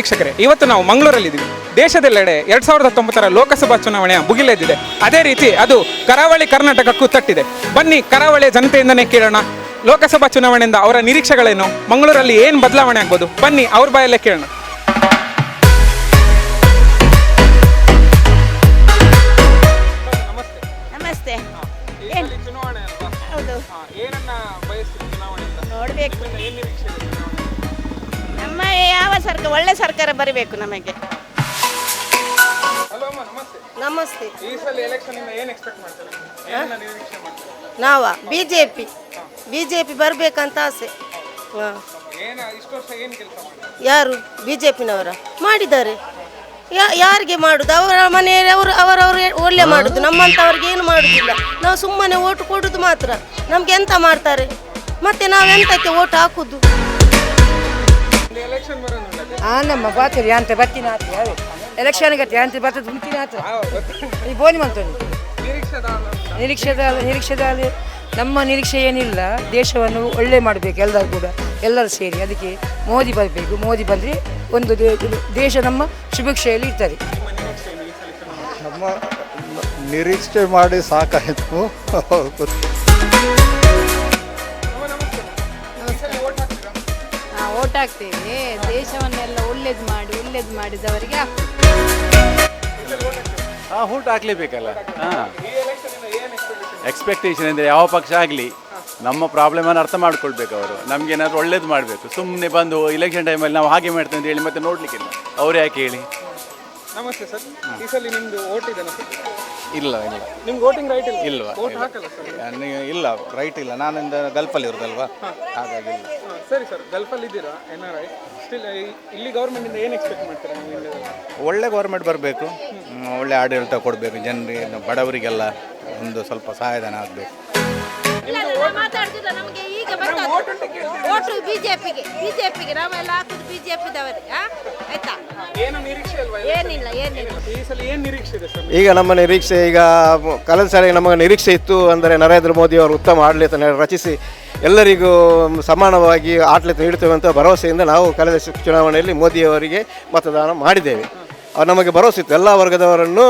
ವೀಕ್ಷಕರೇ, ಇವತ್ತು ನಾವು ಮಂಗಳೂರಲ್ಲಿದ್ದೀವಿ. ದೇಶದೆಲ್ಲೆಡೆ ಎರಡ್ ಸಾವಿರದ ಹತ್ತೊಂಬತ್ತರ ಲೋಕಸಭಾ ಚುನಾವಣೆಯ ಭುಗಿಲೆದ್ದಿದೆ ಅದೇ ರೀತಿ ಅದು ಕರಾವಳಿ ಕರ್ನಾಟಕಕ್ಕೂ ತಟ್ಟಿದೆ. ಬನ್ನಿ, ಕರಾವಳಿ ಜನತೆಯಿಂದನೇ ಕೇಳೋಣ. ಲೋಕಸಭಾ ಚುನಾವಣೆಯಿಂದ ಅವರ ನಿರೀಕ್ಷೆಗಳೇನು? ಮಂಗಳೂರಲ್ಲಿ ಏನು ಬದಲಾವಣೆ ಆಗ್ಬೋದು? ಬನ್ನಿ, ಅವ್ರ ಬಾಯಲ್ಲೇ ಕೇಳೋಣ. ಏನನ್ನ ನಮಗೆ. ನಮಸ್ತೆ. ನಾವ B J P B J P ಬರಬೇಕಂತ ಆಸೆ. ಹಾಂ. ಯಾರು? ಬಿ ಜೆ ಪಿನವರ ಮಾಡಿದ್ದಾರೆ. ಯಾ- ಯಾರಿಗೆ ಮಾಡುದು? ಅವರ ಮನೆಯಲ್ಲಿ ಅವರು ಅವರವರು ಒಳ್ಳೆ ಮಾಡುದು. ನಮ್ಮಂಥವ್ರಿಗೆ ಏನು ಮಾಡುದಿಲ್ಲ. ನಾವು ಸುಮ್ಮನೆ ಓಟು ಕೊಡುದು ಮಾತ್ರ. ನಮ್ಗೆ ಎಂತ ಮಾಡ್ತಾರೆ? ಮತ್ತೆ ನಾವು ಎಂತಕ್ಕೆ ಓಟ್ ಹಾಕುದು? ಆ ನಮ್ಮ ಬಾತಿರಿ ಅಂತ ಬತ್ತಿನ ಆತ ಯಾವೆ ಎಲೆಕ್ಷನ್ ಗತಿ ಅಂತ ಬರ್ತದ ಮುಂಚಿನ ಆತ. ಈ ಬೋನಿ ಮಂತೋನಿ ನಿರೀಕ್ಷೆದ ನಿರೀಕ್ಷೆದ ನಿರೀಕ್ಷೆದ ನಮ್ಮ ನಿರೀಕ್ಷೆ ಏನಿಲ್ಲ ದೇಶವನ್ನು ಒಳ್ಳೆ ಮಾಡಬೇಕು ಎಲ್ಲರೂ ಕೂಡ ಎಲ್ಲರೂ ಸೇರಿ. ಅದಕ್ಕೆ ಮೋದಿ ಬರಬೇಕು ಮೋದಿ ಬಂದರೆ ಒಂದು ದೇಶ ನಮ್ಮ ಶುಭೇಕ್ಷೆಯಲ್ಲಿ ಇರ್ತಾರೆ ನಮ್ಮ ನಿರೀಕ್ಷೆ ಮಾಡಿ ಸಾಕಾಯಿತು. ಓಟ್ ಹಾಕ್ತೇವೆ. ದೇಶವನ್ನೆಲ್ಲ ಒಳ್ಳೇದು ಮಾಡಿ ಒಳ್ಳೇದು ಮಾಡಿದವರಿಗೆ ಹಾ ಊಟ ಹಾಕ್ಲೇಬೇಕಲ್ಲ? ಹಾಂ ಎಕ್ಸ್ಪೆಕ್ಟೇಷನ್ ಅಂದರೆ ಯಾವ ಪಕ್ಷ ಆಗಲಿ ನಮ್ಮ ಪ್ರಾಬ್ಲಮನ್ನು ಅರ್ಥ ಮಾಡ್ಕೊಳ್ಬೇಕು ಅವರು. ನಮಗೇನಾದ್ರು ಒಳ್ಳೇದು ಮಾಡಬೇಕು. ಸುಮ್ಮನೆ ಬಂದು ಇಲೆಕ್ಷನ್ ಟೈಮಲ್ಲಿ ನಾವು ಹಾಗೆ ಮಾಡ್ತೇವೆ ಅಂತ ಹೇಳಿ ಮತ್ತೆ ನೋಡಲಿಕ್ಕಿಲ್ಲ. ಅವ್ರು ಯಾಕೆ ಹೇಳಿ? ನಮಸ್ತೆ ಸರ್. ಈ ಸಲ ನಿಮ್ದು ಓಟ್ ಇದೆ ಇಲ್ಲ ಇಲ್ಲ. ನಿಮ್ಗೆ ವೋಟಿಂಗ್ ರೈಟ್ ಇಲ್ಲ? ಇಲ್ವಾ ವೋಟ್ ಹಾಕಲ್ಲ ಸರ್? ನನಗೆ ಇಲ್ಲ ರೈಟ್ ಇಲ್ಲ. ನಾನಿಂದ ಗಲ್ಫಲ್ಲಿ ಇರೋದಲ್ವಾ? ಹಾಗಾಗಿ ಇಲ್ಲ. ಸರಿ ಸರ್ ಗಲ್ಫಲ್ಲಿ ಇದ್ದೀರಾ? ಎನ್ ಆರ್ ಐ ಸ್ಟಿಲ್ ಇಲ್ಲಿ ಗೌರ್ಮೆಂಟಿಂದ ಏನು ಎಕ್ಸ್ಪೆಕ್ಟ್ ಮಾಡ್ತೀರಾ ನೀವು ಇಂಡಿಯಾದಲ್ಲಿ? ಒಳ್ಳೆ ಗೌರ್ಮೆಂಟ್ ಬರಬೇಕು. ಒಳ್ಳೆ ಆಡಳಿತ ಕೊಡಬೇಕು ಜನರಿಗೆ ಬಡವರಿಗೆಲ್ಲ ಒಂದು ಸ್ವಲ್ಪ ಸಹಾಯಧನ ಆಗಬೇಕು. ನಮಗೆ ಈಗ ಓಟು ಬಿಜೆಪಿಗೆ ಬಿಜೆಪಿಗೆ ನಾವೆಲ್ಲ ಹಾಕುದು ಬಿಜೆಪಿದವರಿಗೆ ಆಯ್ತಾ? ಏನು ನಿರೀಕ್ಷೆ ಅಲ್ವಾ ಏನಿಲ್ಲ ಏನಿಲ್ಲ. ಈ ಸಲ ಏನು ನಿರೀಕ್ಷೆ ಇದೆ ಸರ್ ಈಗ ನಮ್ಮ ನಿರೀಕ್ಷೆ ಈಗ ಕಳೆದ ಸಾರಿ ನಮಗೆ ನಿರೀಕ್ಷೆ ಇತ್ತು ಅಂದರೆ ನರೇಂದ್ರ ಮೋದಿ ಅವರು ಉತ್ತಮ ಆಡಳಿತ ನ- ರಚಿಸಿ ಎಲ್ಲರಿಗೂ ಸಮಾನವಾಗಿ ಆಡಳಿತ ನೀಡುತ್ತೇವೆ ಅಂತ ಭರವಸೆಯಿಂದ ನಾವು ಕಳೆದ ಚುನಾವಣೆಯಲ್ಲಿ ಮೋದಿಯವರಿಗೆ ಮತದಾನ ಮಾಡಿದ್ದೇವೆ. ಅವ್ರು ನಮಗೆ ಭರವಸೆ ಇತ್ತು. ಎಲ್ಲ ವರ್ಗದವರನ್ನು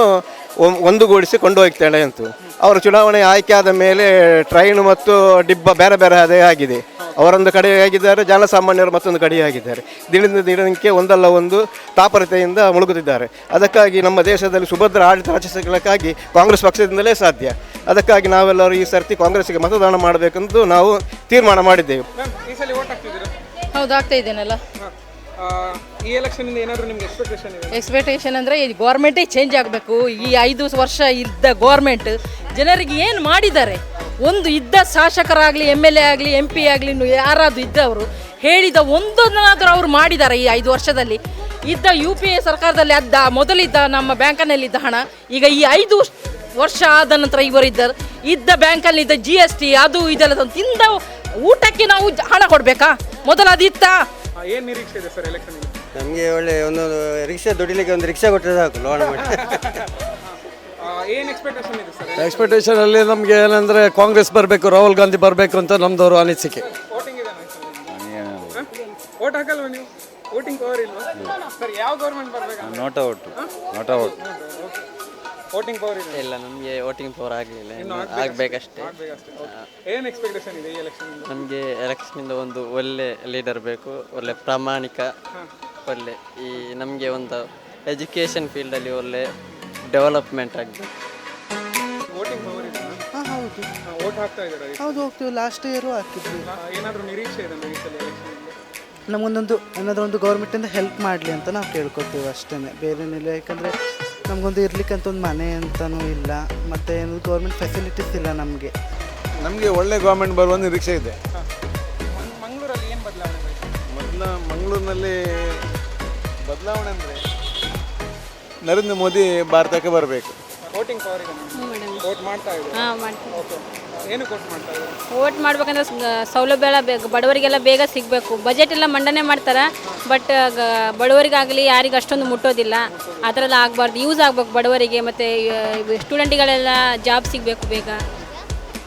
ಒಂ- ಒಂದುಗೂಡಿಸಿ ಕೊಂಡೊಯ್ತಾಳೆ ಅಂತ. ಅವರು ಚುನಾವಣೆ ಆಯ್ಕೆ ಆದ ಮೇಲೆ ಟ್ರೈನ್ ಮತ್ತು ಡಿಬ್ಬ ಬೇರೆ ಬೇರೆ ಅದೇ ಆಗಿದೆ. ಅವರೊಂದು ಕಡೆಯಾಗಿದ್ದಾರೆ ಜನಸಾಮಾನ್ಯರು ಮತ್ತೊಂದು ಕಡೆಯಾಗಿದ್ದಾರೆ. ದಿನದಿಂದ ದಿನಕ್ಕೆ ಒಂದಲ್ಲ ಒಂದು ತಾಪರತೆಯಿಂದ ಮುಳುಗುತ್ತಿದ್ದಾರೆ. ಅದಕ್ಕಾಗಿ ನಮ್ಮ ದೇಶದಲ್ಲಿ ಸುಭದ್ರ ಆಡಳಿತ ರಚಿಸಲಿಕ್ಕಾಗಿ ಕಾಂಗ್ರೆಸ್ ಪಕ್ಷದಿಂದಲೇ ಸಾಧ್ಯ. ಅದಕ್ಕಾಗಿ ನಾವೆಲ್ಲರೂ ಈ ಸರ್ತಿ ಕಾಂಗ್ರೆಸ್ಗೆ ಮತದಾನ ಮಾಡಬೇಕೆಂದು ನಾವು ತೀರ್ಮಾನ ಮಾಡಿದ್ದೇವೆ. ಹೌದು ಆಗ್ತಾ ಇದ್ದೇನಲ್ಲ? ಈ ಎಲೆಕ್ಷನ್ ನಿಮ್ಗೆ ಎಕ್ಸ್ಪೆಕ್ಟೇಷನ್ ಎಕ್ಸ್ಪೆಕ್ಟೇಷನ್ ಅಂದರೆ ಈ ಗೌರ್ಮೆಂಟೇ ಚೇಂಜ್ ಆಗಬೇಕು. ಈ ಐದು ವರ್ಷ ಇದ್ದ ಗೌರ್ಮೆಂಟ್ ಜನರಿಗೆ ಏನು ಮಾಡಿದ್ದಾರೆ? ಒಂದು ಇದ್ದ ಶಾಸಕರಾಗಲಿ ಎಂ ಎಲ್ ಎ ಆಗಲಿ ಎಂ ಪಿ ಆಗಲಿ ಯಾರಾದರೂ ಇದ್ದವರು ಹೇಳಿದ ಒಂದನ್ನಾದರೂ ಅವರು ಮಾಡಿದ್ದಾರೆ ಈ ಐದು ವರ್ಷದಲ್ಲಿ. ಇದ್ದ ಯು ಪಿ ಎ ಸರ್ಕಾರದಲ್ಲಿ ಅದ್ದ ಮೊದಲಿದ್ದ ನಮ್ಮ ಬ್ಯಾಂಕನಲ್ಲಿದ್ದ ಹಣ, ಈಗ ಈ ಐದು ವರ್ಷ ಆದ ನಂತರ ಇವರಿದ್ದರು ಇದ್ದ ಬ್ಯಾಂಕಲ್ಲಿದ್ದ ಜಿ ಎಸ್ ಟಿ ಅದು ಇದೆಲ್ಲ ತಿಂದ ಊಟಕ್ಕೆ ನಾವು ಹಣ ಕೊಡಬೇಕಾ? ಮೊದಲು ಅದಿತ್ತಾ? ಏನು ನಿರೀಕ್ಷೆ ಇದೆ ಸರ್ ಎಲೆಕ್ಷನ್ ನಮಗೆ ಒಳ್ಳೆ ಒಂದು ರಿಕ್ಷಾ ದುಡಿಲಿಕ್ಕೆ ಒಂದು ರಿಕ್ಷಾ ಕೊಟ್ಟರೆ ಸಾಕು ಲೋನ್ ಮಾಡಿ. ಏನು ಎಕ್ಸ್ಪೆಕ್ಟೇಷನ್ ಇದೆ ಸರ್? ಎಕ್ಸ್ಪೆಕ್ಟೇಷನ್ ಅಲ್ಲಿ ನಮಗೆ ಏನಂದ್ರೆ ಕಾಂಗ್ರೆಸ್ ಬರಬೇಕು ರಾಹುಲ್ ಗಾಂಧಿ ಬರಬೇಕು ಅಂತ ನಮ್ದವರು ಅನಿಸಿಕೆ. ವೋಟಿಂಗ್ ಇದೆ ವೋಟ್ ಹಾಕಲ್ವಾ ನೀವು? ವೋಟಿಂಗ್ ಪವರ್ ಇಲ್ವಾ? ಸರ್ ಯಾವ ಗೌರ್ಮೆಂಟ್ ಬರಬೇಕು ನೋಟ ಒಟ್ಟು ನೋಟ ಒಟ್ಟು ವೋಟಿಂಗ್ ಪವರ್ ಇದೆ? ಇಲ್ಲ ನಮಗೆ ವೋಟಿಂಗ್ ಪವರ್ ಆಗಲಿಲ್ಲ. ಇನ್ನು ಆಗಬೇಕಷ್ಟೇ? ಏನು ಎಕ್ಸ್ಪೆಕ್ಟೇಷನ್ ಇದೆ ಈ ಎಲೆಕ್ಷನ್ ಇಂದ ನಮಗೆ ಎಲೆಕ್ಷನಿಂದ ಒಂದು ಒಳ್ಳೆ ಲೀಡರ್ ಬೇಕು ಒಳ್ಳೆ ಪ್ರಾಮಾಣಿಕ ಒಳ್ಳೆ ಈ ನಮಗೆ ಒಂದು ಎಜುಕೇಷನ್ ಫೀಲ್ಡಲ್ಲಿ ಒಳ್ಳೆ ಡೆವಲಪ್ಮೆಂಟ್ ಆಗಬೇಕು. ವೋಟಿಂಗ್ ಪವರ್ ಇದೆ ಹೌದು. ವೋಟ್ ಹಾಕ್ತಾ ಇದ್ದಾರೆ ಹೌದು ಹೋಗ್ತೀವಿ. ಲಾಸ್ಟ್ ಇಯರು ಹಾಕಿದ್ವಿ. ಏನಾದರೂ ನಿರೀಕ್ಷೆ ಇದೆ ಈ ಸಲ ಎಲೆಕ್ಷನ್ ಇಂದ ನಮಗೊಂದೊಂದು ಏನಾದರೂ ಒಂದು ಗೌರ್ಮೆಂಟಿಂದ ಹೆಲ್ಪ್ ಮಾಡಲಿ ಅಂತ ನಾವು ಕೇಳ್ಕೊತೀವಿ ಅಷ್ಟೇ ಬೇರೆನಿಲ್ಲ ಯಾಕಂದರೆ ನಮಗೊಂದು ಇರ್ಲಿಕ್ಕಂತ ಒಂದು ಮನೆ ಅಂತಲೂ ಇಲ್ಲ ಮತ್ತು ಏನು ಗೌರ್ಮೆಂಟ್ ಫೆಸಿಲಿಟೀಸ್ ಇಲ್ಲ ನಮಗೆ. ನಮಗೆ ಒಳ್ಳೆ ಗೌರ್ಮೆಂಟ್ ಬರುವ ನಿರೀಕ್ಷೆ ಇದೆ. ಮಂಗ್- ಮಂಗಳೂರಲ್ಲಿ ಏನು ಬದಲಾವಣೆ ಬೇಕು ಮೊದಲ ಮಂಗಳೂರಿನಲ್ಲಿ ಬದಲಾವಣೆ ಅಂದರೆ ನರೇಂದ್ರ ಮೋದಿ ಭಾರತಕ್ಕೆ ಬರಬೇಕು. ವೋಟಿಂಗ್ ಪವರ್ ಇದೆ. ವೋಟ್ ಮಾಡ್ತಾ ಇದ್ದೀವಿ ಹಾಂ ಮಾಡ್ತೀವಿ. ಓಕೆ ಏನು ಕೊಟ್ಟು ಮಾಡ್ತಾ ಇದ್ದಾರೆ? ವೋಟ್ ಮಾಡ್ಬೇಕಂದ್ರೆ ಸ- ಸೌಲಭ್ಯ ಎಲ್ಲ ಬೇಕು ಬಡವರಿಗೆಲ್ಲ ಬೇಗ ಸಿಗಬೇಕು. ಬಜೆಟ್ ಎಲ್ಲ ಮಂಡನೆ ಮಾಡ್ತಾರೆ ಬಟ್ ಬಡವರಿಗಾಗಲಿ ಯಾರಿಗೆ ಅಷ್ಟೊಂದು ಮುಟ್ಟೋದಿಲ್ಲ. ಆ ಥರ ಎಲ್ಲ ಆಗಬಾರ್ದು. ಯೂಸ್ ಆಗಬೇಕು ಬಡವರಿಗೆ ಮತ್ತು ಸ್ಟೂಡೆಂಟ್ಗಳೆಲ್ಲ ಜಾಬ್ ಸಿಗಬೇಕು ಬೇಗ.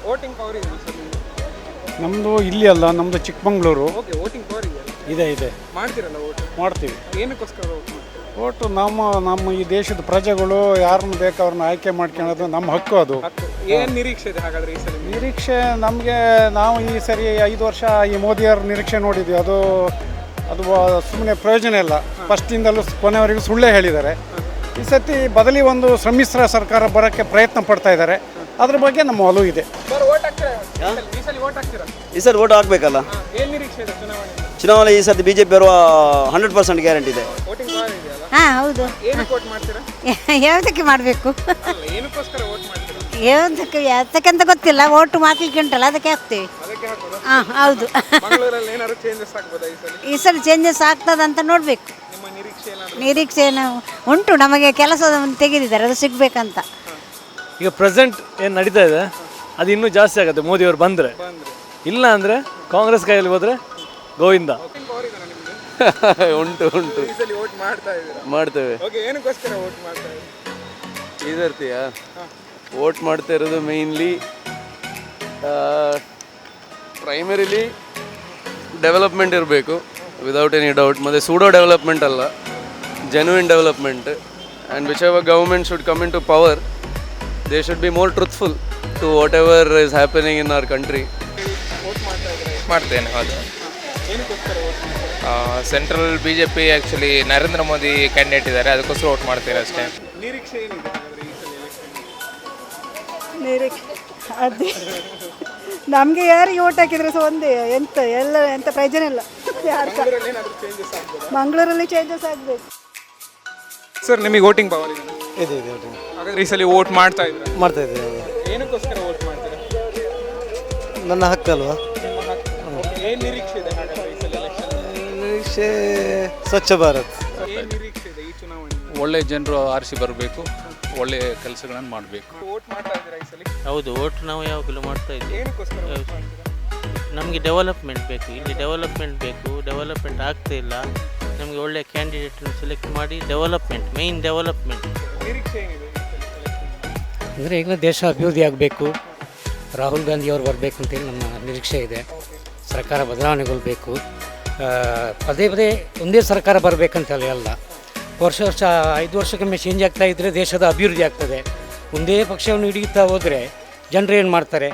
ವೋಟಿಂಗ್ ಪವರ್ ಸರ್ ನಮ್ಮದು ಇಲ್ಲಿ ಅಲ್ಲ ನಮ್ಮದು ಚಿಕ್ಕಮಂಗ್ಳೂರು. ಓಕೆ ವೋಟಿಂಗ್ ಪವರ್ ಇದೆ ಇದೆ ಇದೆ. ಮಾಡ್ತೀರಲ್ಲ ಓಟ್ ಮಾಡ್ತೀವಿ. ಏನಕ್ಕೋಸ್ಕರ ಓಟ್ ಮಾಡ್ತೀರಾ? ಒಟ್ಟು ನಮ್ಮ ನಮ್ಮ ಈ ದೇಶದ ಪ್ರಜೆಗಳು ಯಾರನ್ನು ಬೇಕು ಅವ್ರನ್ನ ಆಯ್ಕೆ ಮಾಡ್ಕೊಳ್ಳೋದು ನಮ್ಮ ಹಕ್ಕು ಅದು. ಹತ್ತು ಏನು ನಿರೀಕ್ಷೆ ಇದೆ ಹಾಗಾದ್ರೆ ಈ ಸಲ? ನಿರೀಕ್ಷೆ ನಮಗೆ ನಾವು ಈ ಸರಿ ಐದು ವರ್ಷ ಈ ಮೋದಿಯವ್ರ ನಿರೀಕ್ಷೆ ನೋಡಿದ್ವಿ. ಅದು ಅದು ಸುಮ್ಮನೆ ಪ್ರಯೋಜನ ಇಲ್ಲ. ಫಸ್ಟಿಂದಲೂ ಕೊನೆವರೆಗೂ ಸುಳ್ಳೇ ಹೇಳಿದ್ದಾರೆ. ಈ ಸತಿ ಬದಲಿ ಒಂದು ಸಮ್ಮಿಶ್ರ ಸರ್ಕಾರ ಬರೋಕ್ಕೆ ಪ್ರಯತ್ನ ಪಡ್ತಾ ಇದ್ದಾರೆ. ಅದ್ರ ಬಗ್ಗೆ ನಮ್ಮ ಒಲವು ಇದೆ. ಸರ್ ಓಟ್ ಹಾಕ್ತೀರಾ? ಈ ಸಲ- ಓಟ್ ಸರ್ ಓಟ್ ಹಾಕ್ಬೇಕಲ್ಲ? ಏನ್ ನಿರೀಕ್ಷೆ ಚುನಾವಣೆ ಚುನಾವಣೆ ಈ ಸರ್ತಿ ಬಿ ಜೆ ಪಿ ಬರುವ ಹಂಡ್ರೆಡ್ ಪರ್ಸೆಂಟ್ ಗ್ಯಾರಂಟಿ ಇದೆ. ಹಾಂ ಹೌದು. ಯಾವುದಕ್ಕೆ ಮಾಡಬೇಕು? ಯಾವುದಕ್ಕೆ ಯಾತಕ್ಕಂತ ಗೊತ್ತಿಲ್ಲ ಓಟು ಮಾಕ್ಲಿಕ್ಕೆ ಉಂಟಲ್ಲ ಅದಕ್ಕೆ ಹಾಕ್ತೇವೆ. ಹಾಂ ಹೌದು. ಈ ಸಲ? ಈ ಸಲ ಚೇಂಜಸ್ ಆಗ್ತದಂತ ನೋಡಬೇಕು. ನಿಮ್ಮ ನಿರೀಕ್ಷೆ ಏನಾದ್ರು? ನಿರೀಕ್ಷೆ ಏನು ಉಂಟು ನಮಗೆ ಕೆಲಸ ತೆಗೆದಿದ್ದಾರೆ ಅದು ಸಿಗ್ಬೇಕಂತ. ಈಗ ಪ್ರೆಸೆಂಟ್ ಏನು ನಡೀತಾ ಇದೆ ಅದು ಇನ್ನೂ ಜಾಸ್ತಿ ಆಗುತ್ತೆ ಮೋದಿಯವರು ಬಂದರೆ. ಇಲ್ಲ ಅಂದರೆ ಕಾಂಗ್ರೆಸ್ ಕೈಯಲ್ಲಿ ಹೋದರೆ ಗೋವಿಂದ. ಉಂಟು ಉಂಟು. ಮಾಡ್ತೇವೆ. ಓಕೆ ಏನಕ್ಕೋಸ್ಕರ ಓಟ್ ಮಾಡ್ತಾ ಇದ್ದೀರಾ? ಈ ಸರ್ತಿಯಾ? ವೋಟ್ ಮಾಡ್ತಾ ಇರೋದು ಮೇಯ್ನ್ಲಿ ಪ್ರೈಮರಿಲಿ ಡೆವಲಪ್ಮೆಂಟ್ ಇರಬೇಕು ವಿದೌಟ್ ಎನಿ ಡೌಟ್ ಮತ್ತು ಸೂಡೋ ಡೆವಲಪ್ಮೆಂಟ್ ಅಲ್ಲ genuine development and whichever government should come into power they should be more truthful to whatever is happening in our country ಮಾಡ್ತೇನೆ ಹೌದು. Central B J P actually Narendra Modi candidate ಇದ್ದಾರೆ ಅದಕ್ಕೋಸ್ಕರ vote ಮಾಡ್ತೇನೆ ಅಷ್ಟೇ. ನಿರೀಕ್ಷೆ ಏನಿದೆ? ನಿರೀಕ್ಷೆ ಅದೇ. ನಮಗೆ ಯಾರಿಗೆ ಓಟ್ ಹಾಕಿದ್ರೆ ಸಹ ಒಂದೇ ಎಂತ ಎಲ್ಲ ಎಂತ ಪ್ರಯೋಜನ ಇಲ್ಲ. ಯಾರು ಮಂಗಳೂರಲ್ಲಿ ಚೇಂಜಸ್ ಆಗಬೇಕು. ಸರ್ ನಿಮಗೆ ವೋಟಿಂಗ್ ಪವರ್ ಇದೆ. ಇದೆ ಇದೆ ರೀಸಲಿ ಹಾಗಾದ್ರೆ ಈ ಸಲ ವೋಟ್ ಮಾಡ್ತಾ ಇದ್ದೀರಾ? ಮಾಡ್ತಾ ಇದ್ದೀವಿ ಏನಕ್ಕೋಸ್ಕರ ವೋಟ್ ಮಾಡ್ತೀರಾ? ನನ್ನ ಹಕ್ಕಲ್ವಾ ಏನು ಹಕ್ಕು. Okay, ಏನ್ ನಿರೀಕ್ಷೆ ಇದೆ ಹಾಗಾದ್ರೆ ಈ ಸಲ election? ನಿರೀಕ್ಷೆ ಸ್ವಚ್ಛ ಭಾರತ್. ಏನು ನಿರೀಕ್ಷೆ ಇದೆ ಈ ಚುನಾವಣೆ ಒಳ್ಳೆ ಜನರು ಆರಿಸಿ ಬರಬೇಕು. ಒಳ್ಳೆ ಕೆಲಸಗಳನ್ನು ಮಾಡಬೇಕು. ವೋಟ್ ಮಾಡ್ತಾ ಇದ್ದೀರಾ ಈ ಸಲ? ಹೌದು ಓಟ್ ನಾವು ಯಾವಾಗಲೂ ಮಾಡ್ತಾ ಇದ್ದೀವಿ. ಏನಕ್ಕೋಸ್ಕರ vote ಮಾಡ್ತೀರಾ? ನಮಗೆ ಡೆವಲಪ್ಮೆಂಟ್ ಬೇಕು. ಇಲ್ಲಿ ಡೆವಲಪ್ಮೆಂಟ್ ಬೇಕು. ಡೆವಲಪ್ಮೆಂಟ್ ಆಗ್ತಾ ಇಲ್ಲ. ನಮಗೆ ಒಳ್ಳೆ ಕ್ಯಾಂಡಿಡೇಟನ್ನು ಸೆಲೆಕ್ಟ್ ಮಾಡಿ ಡೆವಲಪ್ಮೆಂಟ್ ಮೇಯ್ನ್ ಡೆವಲಪ್ಮೆಂಟ್ ನಿರೀಕ್ಷೆ ಏನಿದೆ ಈ ಸಲ election? ಅಂದರೆ ಈಗ ದೇಶ ಅಭಿವೃದ್ಧಿ ಆಗಬೇಕು. ರಾಹುಲ್ ಗಾಂಧಿ ಅವರು ಬರಬೇಕು ಅಂತೇಳಿ ನಮ್ಮ ನಿರೀಕ್ಷೆ ಇದೆ. ಸರ್ಕಾರ ಬದಲಾವಣೆಗೊಳ್ಬೇಕು. ಆ, ಪದೇ ಪದೇ ಒಂದೇ ಸರ್ಕಾರ ಬರಬೇಕಂತ ಅಲ್ಲ. ವರ್ಷ ವರ್ಷ ಐದು ವರ್ಷಕ್ಕೊಮ್ಮೆ ಚೇಂಜ್ ಆಗ್ತಾ ಇದ್ದರೆ ದೇಶದ ಅಭಿವೃದ್ಧಿ ಆಗ್ತದೆ. ಒಂದೇ ಪಕ್ಷವನ್ನು ಹಿಡಿಯುತ್ತಾ ಹೋದರೆ ಜನರು ಏನು ಮಾಡ್ತಾರೆ?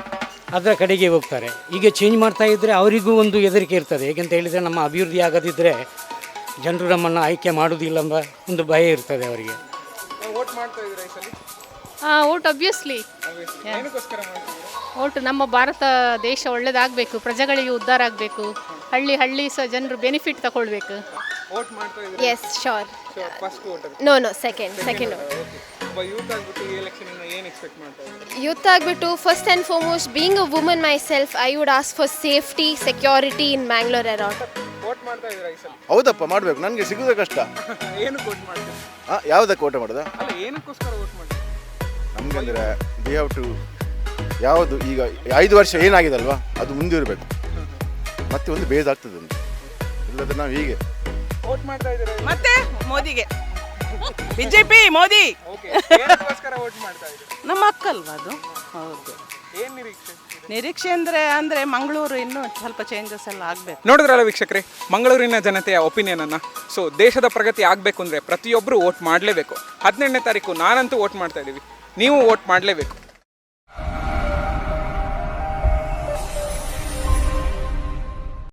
ಅದರ ಕಡೆಗೆ ಹೋಗ್ತಾರೆ. ಈಗ ಚೇಂಜ್ ಮಾಡ್ತಾ ಇದ್ದರೆ ಅವರಿಗೂ ಒಂದು ಹೆದರಿಕೆ ಇರ್ತದೆ. ಹೇಗೆಂತ ಹೇಳಿದರೆ ನಮ್ಮ ಅಭಿವೃದ್ಧಿ ಆಗದಿದ್ದರೆ ಜನರು ನಮ್ಮನ್ನು ಆಯ್ಕೆ ಮಾಡುವುದಿಲ್ಲ ಎಂಬ ಒಂದು ಭಯ ಇರ್ತದೆ ಅವರಿಗೆ. ವೋಟ್ ಮಾಡ್ತಾ ಇದ್ದೀರಾ ಈ ಸಲ? ಹಾಂ ಓಟ್ ಅಬ್ವಿಯಸ್ಲಿ ಓಟ್ ನಮ್ಮ ಭಾರತ ದೇಶ ಒಳ್ಳೇದಾಗಬೇಕು ಪ್ರಜೆಗಳಿಗೆ ಉದ್ಧಾರ ಆಗಬೇಕು. ಹಳ್ಳಿ ಹಳ್ಳಿ ಸಹ ಜನರು ಬೆನಿಫಿಟ್ ತಗೊಳ್ಬೇಕು. ವೋಟ್ ಮಾಡ್ತಾ ಇದ್ದೀರಾ? Yes sure first voter no no second second ಒಬ್ಬ ಯೂತ್ ಆಗ್ಬಿಟ್ಟು ಈ ಎಲೆಕ್ಷನ್ ಇಂದ ಏನು ಎಕ್ಸ್ಪೆಕ್ಟ್ ಮಾಡ್ತಾ ಇದ್ದೀರಾ? ಯೂತ್ ಆಗಿಬಿಟ್ಟು first and foremost being a woman myself I would ask for safety security in Mangalore around vote ಮಾಡ್ತಾ ಇದ್ದೀರಾ ಈ ಸಲ? ಹೌದಪ್ಪ ಮಾಡಬೇಕು. ನನಗೆ ಸಿಗೋದೇ ಕಷ್ಟ. ಏನಕ್ಕೆ ವೋಟ್ ಮಾಡ್ತೀರಾ? ಯಾವುದಕ್ಕೆ ಓಟ ಮಾಡೋದು? ಅಲ್ಲ ಏನಕ್ಕೋಸ್ಕರ ವೋಟ್ ಮಾಡ್ತೀರಾ? ನಮ್ಗೆ ಅಂದರೆ ವಿ ಹ್ಯಾವ್ ಟು ಯಾವುದು ಈಗ ಐದು ವರ್ಷ ಏನಾಗಿದೆ ಅಲ್ವಾ? ಅದು ಮುಂದಿರಬೇಕು. ಮತ್ತೆ ಒಂದು ಬೇಸ್ ಆಗ್ತದೆ ಒಂದು ಇಲ್ಲದ್ರೆ ನಾವು ಹೀಗೆ. ವೋಟ್ ಮಾಡ್ತಾ ಇದ್ದೀರಾ ಮತ್ತೆ? ಮೋದಿಗೆ. ಬಿಜೆಪಿ ಮೋದಿ. ಓಕೆ ಏನಕ್ಕೋಸ್ಕರ ವೋಟ್ ಮಾಡ್ತಾ ಇದ್ದೀರಾ? ನಮ್ಮ ಅಕ್ಕಲ್ವಾ ಅದು? ಹೌದು. ಏನ್ ನಿರೀಕ್ಷೆ? ನಿರೀಕ್ಷೆ ಅಂದರೆ ಅಂದರೆ ಮಂಗಳೂರು ಇನ್ನೂ ಸ್ವಲ್ಪ ಚೇಂಜಸ್ ಎಲ್ಲ ಆಗಬೇಕು. ನೋಡಿದ್ರಲ್ಲ ವೀಕ್ಷಕರೇ ಮಂಗಳೂರಿನ ಜನತೆಯ ಒಪಿನಿಯನ್ ಅನ್ನ? ಸೊ ದೇಶದ ಪ್ರಗತಿ ಆಗಬೇಕು ಅಂದರೆ ಪ್ರತಿಯೊಬ್ಬರು ವೋಟ್ ಮಾಡಲೇಬೇಕು. ಹದಿನೆಂಟನೇ ತಾರೀಕು ನಾನಂತೂ ವೋಟ್ ಮಾಡ್ತಾ ಇದ್ದೀವಿ. ನೀವು ವೋಟ್ ಮಾಡಲೇಬೇಕು.